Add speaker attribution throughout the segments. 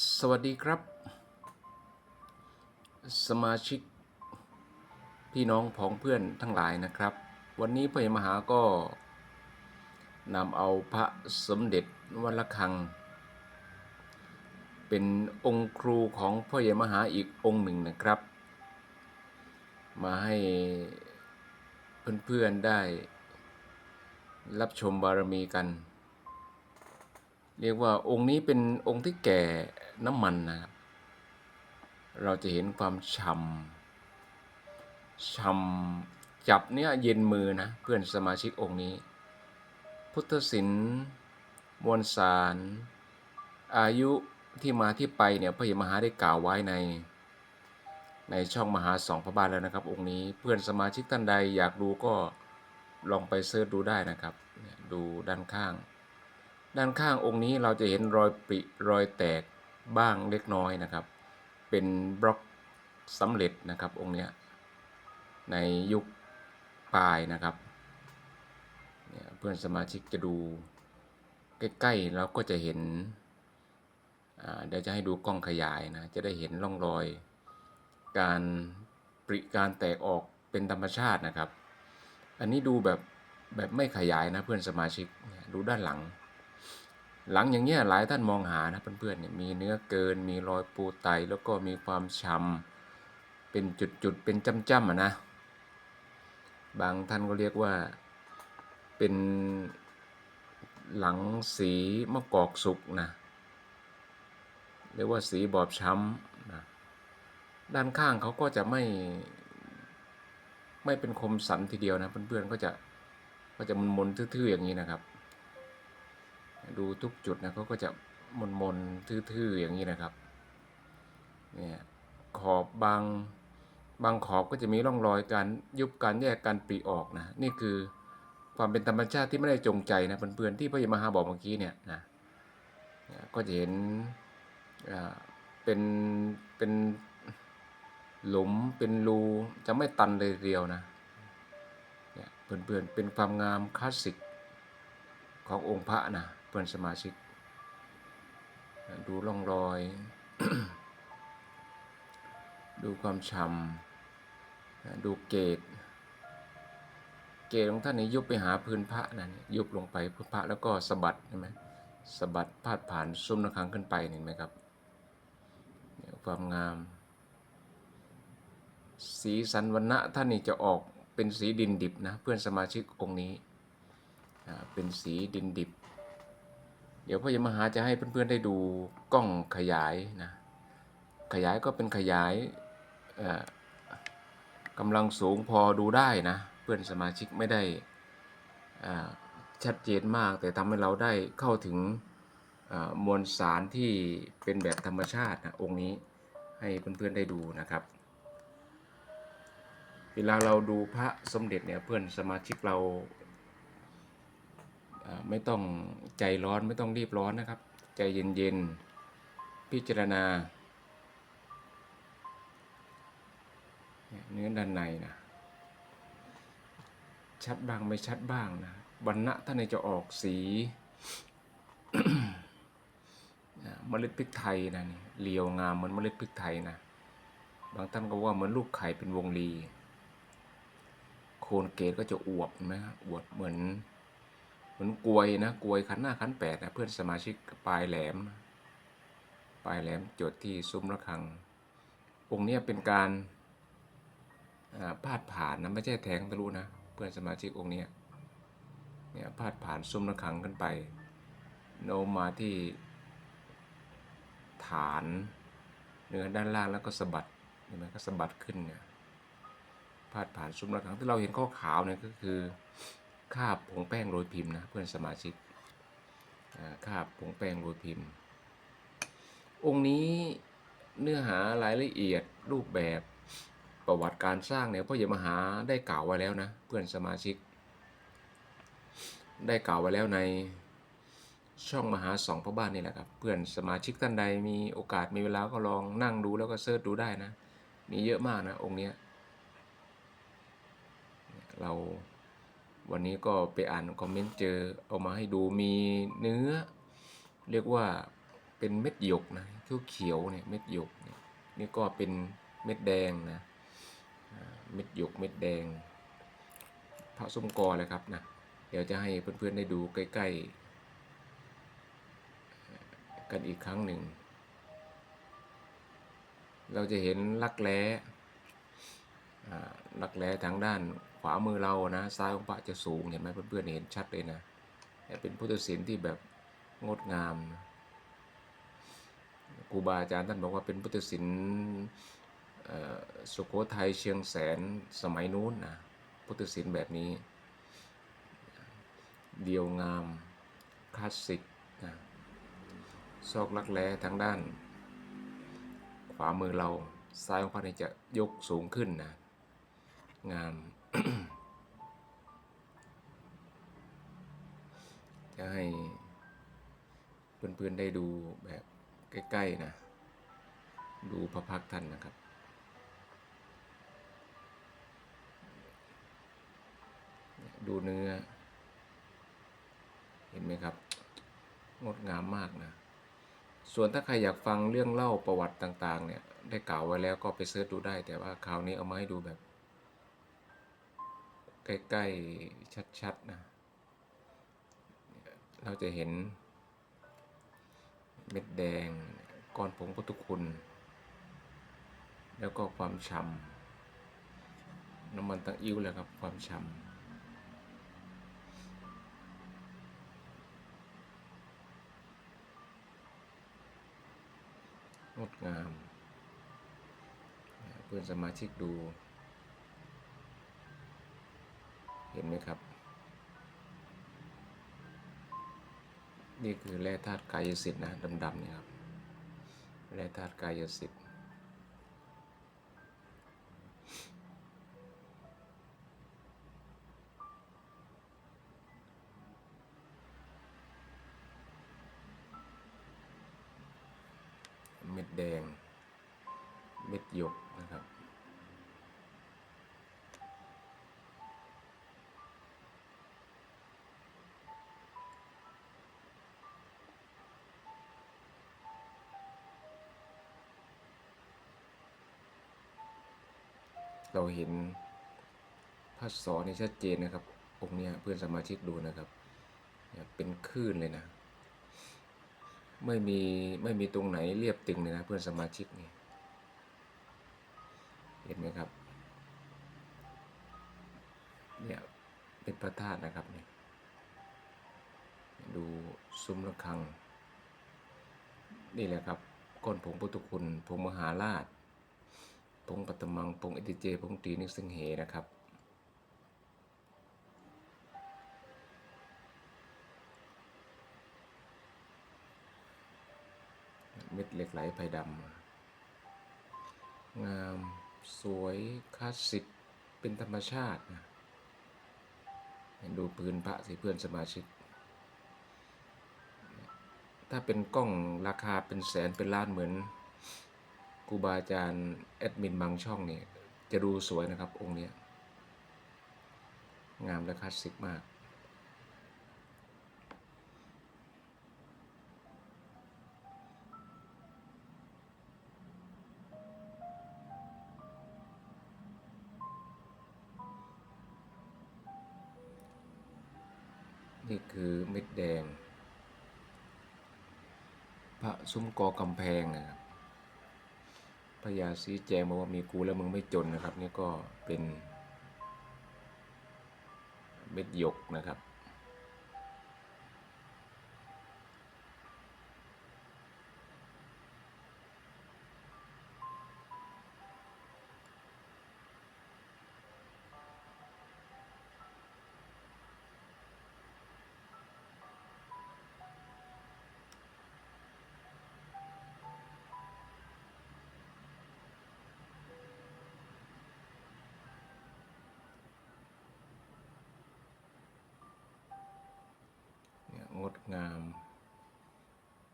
Speaker 1: สวัสดีครับ สมาชิก พี่น้องผองเพื่อนทั้งหลายนะครับ วันนี้พระมหาก็นำเอาพระสมเด็จวัดระฆัง เป็นองค์ครูของพ่อใหญ่มหาอีกองค์หนึ่งนะครับ มาให้เพื่อนๆได้รับชมบารมีกัน เรียกว่าองค์นี้เป็นองค์ที่แก่น้ำมันนะครับ เราจะเห็นความฉ่ำฉ่ำจับเนี่ยเย็นมือนะ เพื่อนสมาชิกองค์นี้ พุทธศิลป์มวลสาร อายุที่มาที่ไปเนี่ยพระยมหาได้กล่าวไว้ใน ในช่องมหาสองพระบาทแล้วนะครับ องค์นี้เพื่อนสมาชิกท่านใดอยากดูก็ลองไปเสิร์ชดูได้นะครับ ดูด้านข้าง ด้านข้างองค์นี้เราจะเห็นรอยปริรอยแตกบ้างเล็กน้อยนะครับ เป็นบล็อกสำเร็จนะครับองค์นี้ในยุคปลายนะครับเนี่ยเพื่อนสมาชิกจะดูใกล้ๆเราก็จะเห็นเดี๋ยวจะให้ดูกล้องขยายนะ จะได้เห็นร่องรอย การปริการแตกออกเป็นธรรมชาตินะครับ อันนี้ดูแบบแบบไม่ขยายนะเพื่อนสมาชิกดูด้านหลัง หลังอย่างเงี้ยหลายท่านมองหานะเพื่อนๆเนี่ยมีเนื้อเกิน มีรอยปูไตแล้วก็มีความช้ำเป็นจุดๆเป็นจ้ำๆอะนะ บางท่านก็เรียกว่าเป็นหลังสีมะกอกสุกนะเรียกว่าสีบอบช้ำนะด้านข้างเขาก็จะไม่ไม่เป็นคมสันทีเดียวนะเพื่อนๆก็จะก็จะมนๆทื่อๆอย่างนี้นะครับ ดูทุกจุดนะเขาก็จะมนมนทื่อๆอย่างนี้นะครับเนี่ยขอบบางบางขอบก็จะมีร่องรอยการยุบการแยกการปริออกนะนี่คือความเป็นธรรมชาติที่ไม่ได้จงใจนะเพื่อนๆที่พระยมหาบอกเมื่อกี้เนี่ยนะก็จะเห็นเป็นเป็นหลุมเป็นรูจะไม่ตันเลยเดียวนะเนี่ยเพื่อนๆเป็นความงามคลาสสิกขององค์พระนะ เพื่อนสมาชิก ดูร่องรอย ดูความฉ่ำดูเกตเกตของท่านนี่ยุบไปหาพื้นพระนะนี่ยุบลงไปพื้นพระแล้วก็สะบัดใช่ไหมสะบัดพาดผ่านซุ้มระฆังขึ้นไปเห็นไหมครับความงาม สีสันวันณะท่านนี่จะออกเป็นสีดินดิบนะเพื่อนสมาชิกองค์นี้เป็นสีดินดิบ ดี๋ยวพ่อยมหาจะให้เพื่อนๆได้ดูกล้องขยายนะ ขยายก็เป็นขยายกำลังสูงพอดูได้นะ เพื่อนสมาชิกไม่ได้ชัดเจนมาก แต่ทำให้เราได้เข้าถึงมวลสารที่เป็นแบบธรรมชาตินะองค์นี้ให้เพื่อนๆได้ดูนะครับ เวลาเราดูพระสมเด็จเนี่ยเพื่อนสมาชิกเรา ไม่ต้องใจร้อนไม่ต้องรีบร้อนนะครับ ใจเย็นๆ พิจารณา เนื้อด้านในนะชัดบ้างไม่ชัดบ้างนะบรรณะท่านจะออกสีเมล็ดพริกไทยนะนี่เรียวงามเหมือนเมล็ดพริกไทยนะบางท่านก็ว่าเหมือนลูกไข่เป็นวงรี โคนเกตก็จะอวบนไหมครับอวบเหมือน เหมือนกลวยนะกลวยขันหน้าขันแปดนะเพื่อนสมาชิกปลายแหลม ปลายแหลมจดที่ซุ้มระฆัง องค์นี้เป็นการาพาดผ่านนะไม่ใช่แทงทะลุนะ เพื่อนสมาชิกองค์นี้เนี่ยพาดผ่านซุ้มระฆังขึ้นไป โน้มมาที่ฐานเนื้อด้านล่างแล้วก็สะบัดเห็นไหมก็สะบัดขึ้นเนี่ยพาดผ่านซุ้มระฆังที่เราเห็นข้อขาวเนี่ยก็คือ คาบผงแป้งโรยพิมพ์นะเพื่อนสมาชิกอ่าคาบผงแป้งโรยพิมพ์ องค์นี้เนื้อหารายละเอียดรูปแบบประวัติการสร้างเนี่ยพ่อใหญ่มหาได้กล่าวไว้แล้วนะเพื่อนสมาชิก ได้กล่าวไว้แล้วในช่องมหาสองพ่อบ้านนี่แหละครับเพื่อนสมาชิกท่านใดมีโอกาสมีเวลาก็ลองนั่งดูแล้วก็เสิร์ชดูได้นะ มีเยอะมากนะองค์เนี้ยเรา วันนี้ก็ไปอ่านคอมเมนต์เจอเอามาให้ดูมีเนื้อ เรียกว่าเป็นเม็ดหยกนะเขียวๆเนี่ยเม็ดหยกเนี่ยนี่ก็เป็นเม็ดแดงนะเม็ดหยกเม็ดแดงพระส้มกอเลยครับนะเดี๋ยวจะให้เพื่อนๆได้ดูใกล้ๆกันอีกครั้งหนึ่ง เราจะเห็นลักแร้ลักแร้ทางด้าน ขวามือเรานะซ้ายของพระจะสูงเห็นไหมเพื่อนๆเห็นชัดเลยนะเป็นพุทธศิลป์ที่แบบงดงามครูบาอาจารย์ท่านบอกว่าเป็นพุทธศิลป์สุโขทัยเชียงแสนสมัยนู้นนะพุทธศิลป์แบบนี้ เดียวงามคลาสสิกนะซอกลักแร้ทางด้าน ขวามือเราซ้ายของพระนี่จะยกสูงขึ้นนะงาม จะให้เพื่อนๆได้ดูแบบใกล้ๆนะ ดูพระพักท่านนะครับ ดูเนื้อ เห็นไหมครับ งดงามมากนะ ส่วนถ้าใครอยากฟังเรื่องเล่าประวัติต่าง ๆ เนี่ย ได้กล่าวไว้แล้วก็ไปเสิร์ชดูได้ แต่ว่าคราวนี้เอามาให้ดูแบบ ใกล้ๆ ชัด ๆ นะ เราจะเห็น เม็ดแดง ก้อนผงพุทธคุณ แล้วก็ความฉ่ำน้ำมันตังอิ้วเลยครับ ความฉ่ำงดงาม เพื่อนสมาชิกดู เห็นไหมครับ นี่คือแร่ธาตุกายสิทธิ์นะดำๆเนี่ยครับแร่ธาตุกายสิทธิ์เม็ดแดง เม็ดหยกนะครับ เราเห็นพระสอนนี่ชัดเจนนะครับองค์เนี้ยเพื่อนสมาชิกดูนะครับเนี่ยเป็นคลื่นเลยนะ ไม่มีไม่มีตรงไหนเรียบตึงเลยนะเพื่อนสมาชิกนี่เห็นไหมครับเนี่ยเป็นพระธาตุนะครับเนี่ยดูซุ้มระฆัง นี่แหละครับก้อนผงพุทธคุณผงมหาราช พงปัตตมังพงอิติเจพงตีนิสิงเหนะครับเม็ดเหล็กไหลไผ่ดำงามสวยคลาสสิกเป็นธรรมชาตินะดูพื้นพระสิเพื่อนสมาชิก ถ้าเป็นกล้องราคาเป็นแสนเป็นล้านเหมือน รูบาอาจารย์แอดมินบางช่องเนี่ยจะดูสวยนะครับองค์เนี้ยงามและคลาสสิกมาก นี่คือเม็ดแดง พระซุ้มกอกำแพงนะครับ พระยาสีแจงมาว่ามีกูแล้วมึงไม่จนนะครับ นี่ก็เป็นเม็ดหยกนะครับ งาม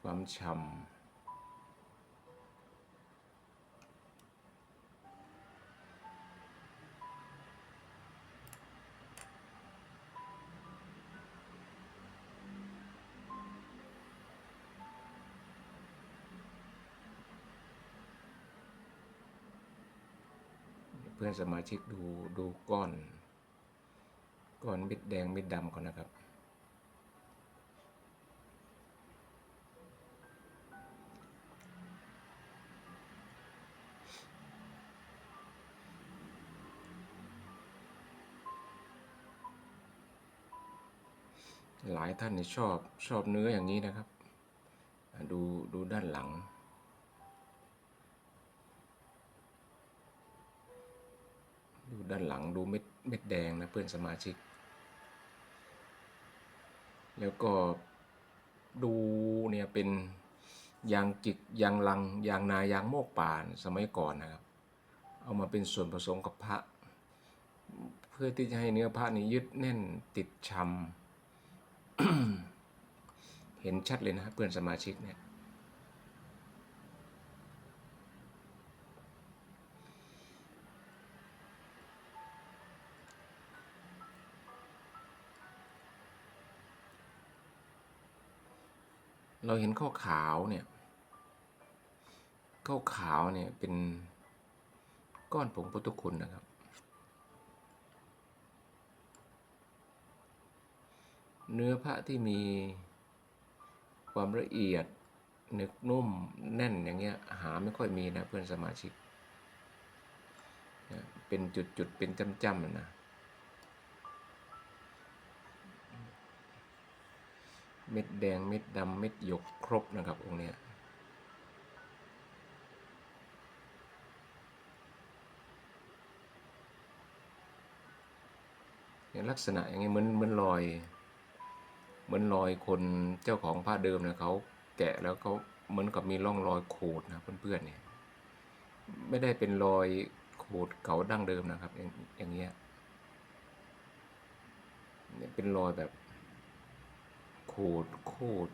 Speaker 1: ความฉ่ำเพื่อนสมาชิกดูดูก้อน ก้อนเม็ดแดงเม็ดดำก่อนนะครับายท่านนี่ชอบชอบเนื้ออย่างนี้นะครับ ดูดูด้านหลัง ดูด้านหลังดูเม็ดเม็ดแดงนะเพื่อนสมาชิก แล้วก็ดูเนี่ยเป็นยางจิกยางลังยางนายางโมกป่านสมัยก่อนนะครับ เอามาเป็นส่วนผสมกับพระ เพื่อที่จะให้เนื้อพระนี่ยึดแน่นติดชำ เห็นชัดเลยนะเพื่อนสมาชิกเนี่ยเราเห็นข้าวขาวเนี่ยข้าวขาวเนี่ยเป็นก้อนผงพุทธคุณนะครับ เนื้อพระที่มีความละเอียดหนึกนุ่มแน่นอย่างเงี้ยหาไม่ค่อยมีนะเพื่อนสมาชิกเป็นจุดๆเป็นจ้ำๆนะเม็ดแดงเม็ดดำเม็ดหยกครบนะครับองค์เนี้ยลักษณะอย่างเงี้ยเหมือนเหมือนรอย เหมือนรอยคนเจ้าของผ้าเดิมนี่ยเขาแกะแล้วเขาเหมือนกับมีร่องรอยขูดนะเพื่อนๆเนี่ยไม่ได้เป็นรอยขูดเก่าดั้งเดิมนะครับอย่างอย่างเงี้ยเนี่ยเป็นรอยแบบขูดขูด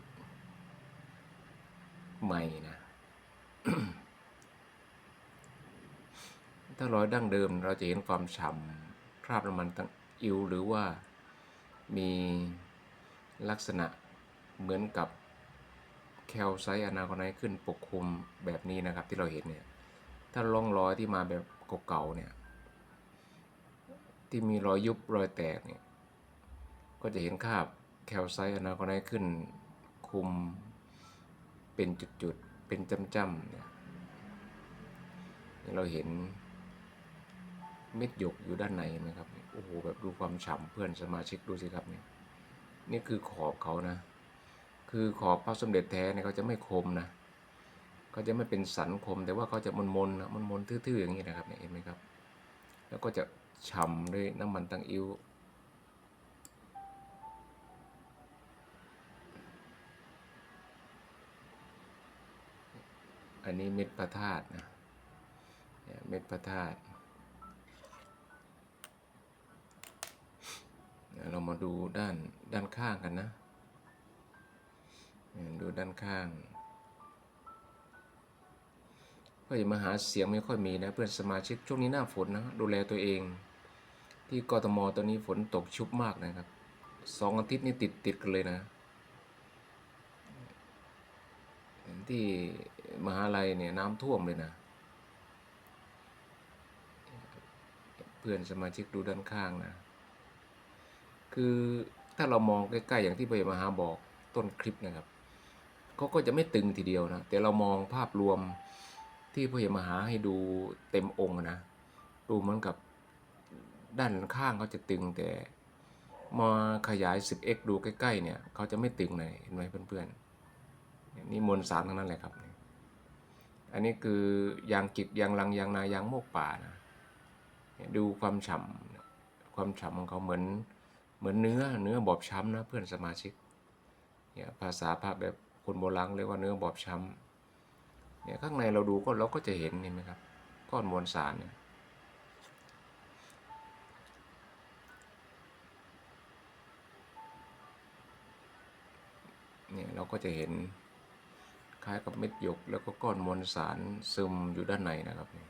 Speaker 1: ใหม่นะถ้ารอยดั้งเดิมเราจะเห็นความฉ่ำคราบน้ำมันตั้งอิวหรือว่ามี ลักษณะเหมือนกับแคลไซต์อนาคอนไนท์ขึ้นปกคลุมแบบนี้นะครับที่เราเห็นเนี่ย ถ้าร่องรอยที่มาแบบเก่าๆเนี่ย ที่มีรอยยุบรอยแตกเนี่ย ก็จะเห็นคราบแคลไซต์อนาคอนไนท์ขึ้นคุมเป็นจุดๆ เป็นจ้ำๆเนี่ยเราเห็นเม็ดหยกอยู่ด้านในไหมครับ โอ้โห แบบดูความฉ่ำเพื่อนสมาชิกดูสิครับเนี่ย นี่คือขอบเขานะ คือขอบพระสมเด็จแท้เนี่ยเขาจะไม่คมนะเขาจะไม่เป็นสันคม แต่ว่าเขาจะมนมนๆนะมนมนๆทื่อๆอย่างนี้นะครับเนี่ยเห็นไหมครับ แล้วก็จะฉ่ำด้วยน้ำมันตังอิ้วอันนี้เม็ดพระธาตุนะเม็ดพระธาตุ มาดูด้านด้านข้างกันนะดูด้านข้าง ก็อย่ามาหาเสียงไม่ค่อยมีนะเพื่อนสมาชิกช่วงนี้หน้าฝนนะดูแลตัวเอง ที่กทมตอนนี้ฝนตกชุบมากนะครับสองอาทิตย์นี่ติดติดกันเลยนะ ที่มหาลัยเนี่ยน้ำท่วมเลยนะ เพื่อนสมาชิกดูด้านข้างนะ คือถ้าเรามองใกล้ๆอย่างที่พระมหาบอกต้นคลิปนะครับเขาก็จะไม่ตึงทีเดียวนะ แต่เรามองภาพรวมที่พระมหาให้ดูเต็มองค์นะ ดูเหมือนกับด้านข้างเขาจะตึงแต่มาขยาย 10x ดูใกล้ๆเนี่ยเขาจะไม่ตึงเลยเห็นไหมเพื่อนๆนี่มวลสารทั้งนั้นเลยครับ อันนี้คือยางกิกยางลังยางนายางโมกป่านะดูความฉ่ำความฉ่ำของเขาเหมือน มือนเนื้อเนื้อบอบช้ำนะเพื่อนสมาชิกเนี่ยภาษาพระแบบคนโบราณเรียกว่าเนื้อบอบช้ำเนี่ยข้างในเราดูก็เราก็จะเห็นเห็นไหมครับก้อนมวลสารเนี่ยเนี่ยเราก็จะเห็นคล้ายกับเม็ดหยกแล้วก็ก้อนมวลสารซึมอยู่ด้านในนะครับเนี่ย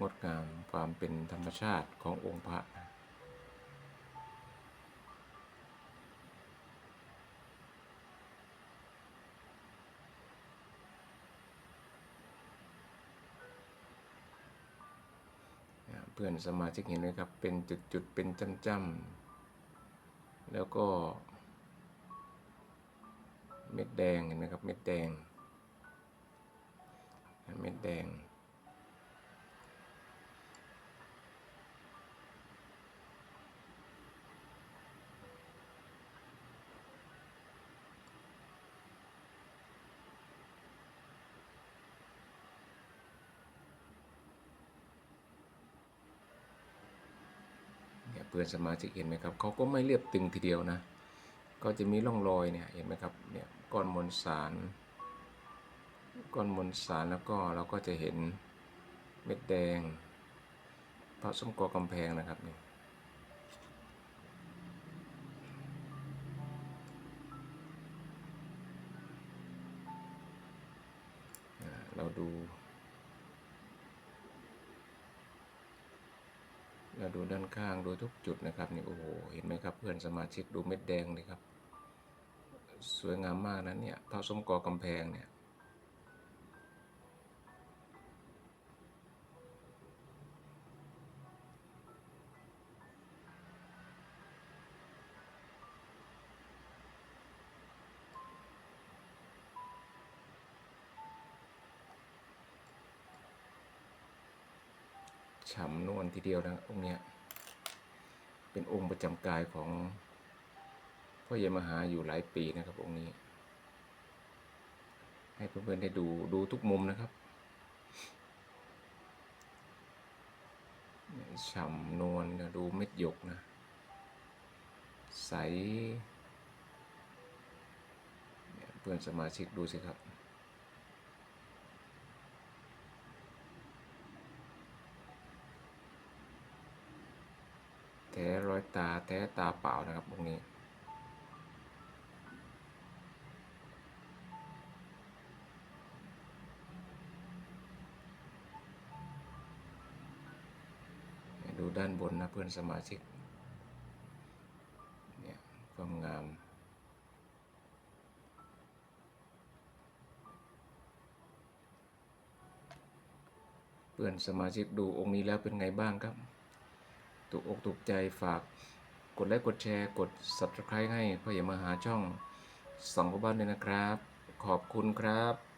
Speaker 1: งดงามความเป็นธรรมชาติขององค์พระนะ เพื่อนสมาชิกเห็นไหมครับ เป็นจุดๆ เป็นจ้ำๆ แล้วก็ เม็ดแดงเห็นไหมครับ เม็ดแดง เม็ดแดง พื่อนสมาชิกเห็นไหมครับเขาก็ไม่เรียบตึงทีเดียวนะ ก็จะมีร่องรอยเนี่ยเห็นไหมครับเนี่ยก้อนมวลสารก้อนมวลสารแล้วก็เราก็จะเห็นเม็ดแดงพระส้มกอกำแพงนะครับนี่เราดู เราดูด้านข้างดูทุกจุดนะครับนี่โอ้โหเห็นไหมครับเพื่อนสมาชิกดูเม็ดแดงเลยครับ สวยงามมากนะเนี่ยเท่าส้มกอกำแพงเนี่ย ฉ่ำนวลทีเดียวนะองค์เนี้ยเป็นองค์ประจำกายของพ่อเยมหาอยู่หลายปีนะครับองค์นี้ ให้เพื่อนๆได้ดูดูทุกมุมนะครับฉ่ำนวลนะดูเม็ดหยกนะ ใส่เพื่อนสมาชิกดูสิครับ แท้ร้อยตาแท้ตาเปล่านะครับตรงนี้ ดูด้านบนนะเพื่อนสมาชิก เนี่ยความงามเพื่อนสมาชิกดูองค์นี้แล้วเป็นไงบ้างครับ ถูกอกถูกใจฝากกดไลค์กดแชร์กด subscribe ให้พ่ออย่ามาหาช่องสองกบ้านเลยนะครับ ขอบคุณครับ